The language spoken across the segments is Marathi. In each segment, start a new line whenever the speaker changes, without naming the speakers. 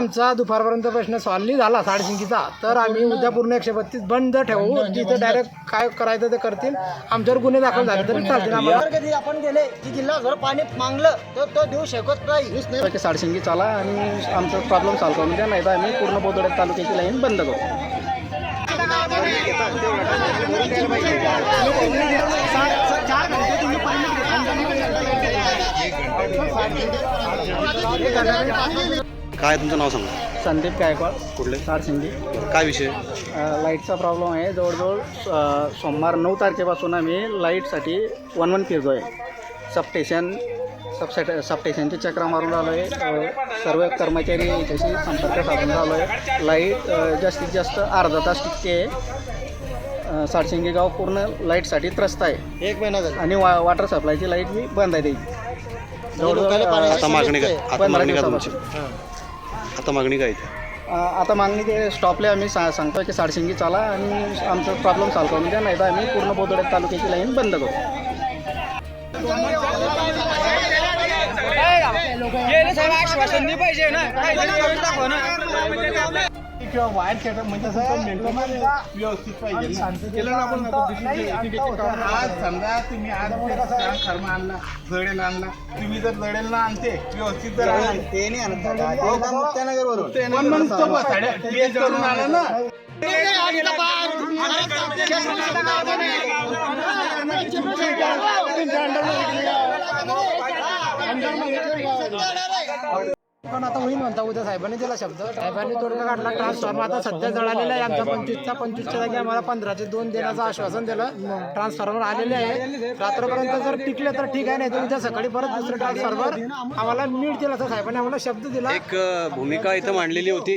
आमचा दुपारपर्यंत प्रश्न सॉल्व नाही झाला साडेसिंकीचा तर आम्ही उद्या पूर्ण एकशे बत्तीस बंद ठेवू. तिथे डायरेक्ट काय करायचं ते करतील. आमच्यावर गुन्हे दाखल झाले तरी चालतील आम्हाला.
कधी आपण गेले की जिल्हा जर पाणी मागलं तर तो देऊ शकत नाही.
साडेसिंगी चाला आणि आमचा प्रॉब्लेम सॉल्व करून द्या नाही तर आम्ही पूर्ण बोदोड्यात तालुक्याची लाईन बंद करू.
काय तुमचं नाव सांगा?
संदीप गायकवाड.
कुठले?
सारसिंगी
काय विषय?
अ, लाईटचा प्रॉब्लेम आहे. जवळजवळ अ, सोमवार नऊ तारखेपासून आम्ही लाईटसाठी वन वन फिरतो आहे सबस्टेशन सबसेट सबस्टेशनची चक्रा मारून राहिलो आहे अ, सर्व कर्मचारी याच्याशी संपर्क साधून राहिलो आहे लाइट अ, जास्तीत जास्त अर्धा तास टिकते आहे. साडशिंगी गाव पूर्ण लाईटसाठी त्रस्त आहे.
एक महिना झाला.
आणि वा वॉटर सप्लायची लाइट मी बंद आहे त्याची
आता मागणी काय? आता
पंधरा
मागणी काय तुमची?
दिवसापासून
आता मागणी काय
आता मागणी ते स्टॉपले आम्ही सा सांगतो की साडशिंगी चाला आणि आमचं प्रॉब्लेम सॉल्व करून द्या नाही तर आम्ही पूर्ण बोदोड्यात तालुक्याची लाईन बंद करू किंवा वायर सेटअप म्हणजे असं मेंटेनन्स व्यवस्थित पाहिजे केलं ना आपण
आज समजा तुम्ही आज ते खर्म आणला जडेल आणला तुम्ही जर जडेल ना आणते व्यवस्थित जर आणला.
ते नाही आणत दादा. ते.
पण साड्या करून आला ना.
पण आता होईल म्हणता उद्या साहेबांनी दिला शब्द. साहेबांनी तोडगा काढला ट्रान्सफॉर्मर आता सध्या जळालेला आहे. आमचा पंचवीसचा पंचवीसच्या जागी आम्हाला पंधराचे दोन देण्याचं आश्वासन दिलं. ट्रान्सफॉर्मर आलेले आहे. रात्रपर्यंत जर टिकले तर ठीक आहे नाही तर उद्या सकाळी परत दुसरं ट्रान्सफॉर्मर आम्हाला मिळतील असं साहेबांनी आम्हाला शब्द दिला.
एक भूमिका इथं मांडलेली होती.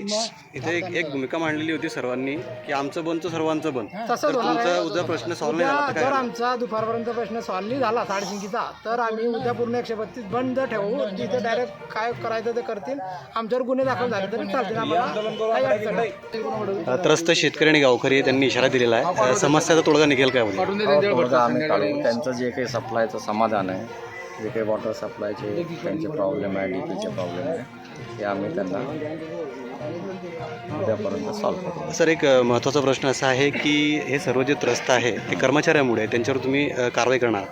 इथे एक एक भूमिका मांडलेली होती सर्वांनी की आमचं तर सर्वांचं
तसंच
तर
होणार
तुमचा. उद्या प्रश्न सॉल्व्ह नाही झाला तर
जर
काय
आमचा दुपारपर्यंत प्रश्न सॉल्व नाही झाला साडेसिंकीचा तर आम्ही उद्या पूर्ण एकशे बत्तीस बंद ठेवू. तिथे डायरेक्ट काय करायचं ते करतील आमच्यावर गुन्हे दाखल झाले तरी चालतील. आम्हाला
त्रस्त शेतकरी आणि गावकरी त्यांनी इशारा दिलेला आहे. समस्याचा तोडगा निघेल काय
तोडगा आम्ही काढू. त्यांचं जे काही सप्लायचं समाधान आहे जे काही वॉटर सप्लायचे त्यांचे प्रॉब्लेम आहे डी पीचे प्रॉब्लेम आहे ते आम्ही त्यांना उद्यापर्यंत सॉल्व्ह करू.
सर एक महत्त्वाचा प्रश्न असा आहे की हे सर्व जे त्रस्त आहे ते कर्मचाऱ्यामुळे. त्यांच्यावर तुम्ही कारवाई करणार?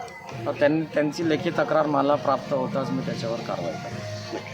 त्यांनी त्यांची लेखी तक्रार मला प्राप्त होताच मी त्याच्यावर कारवाई करेन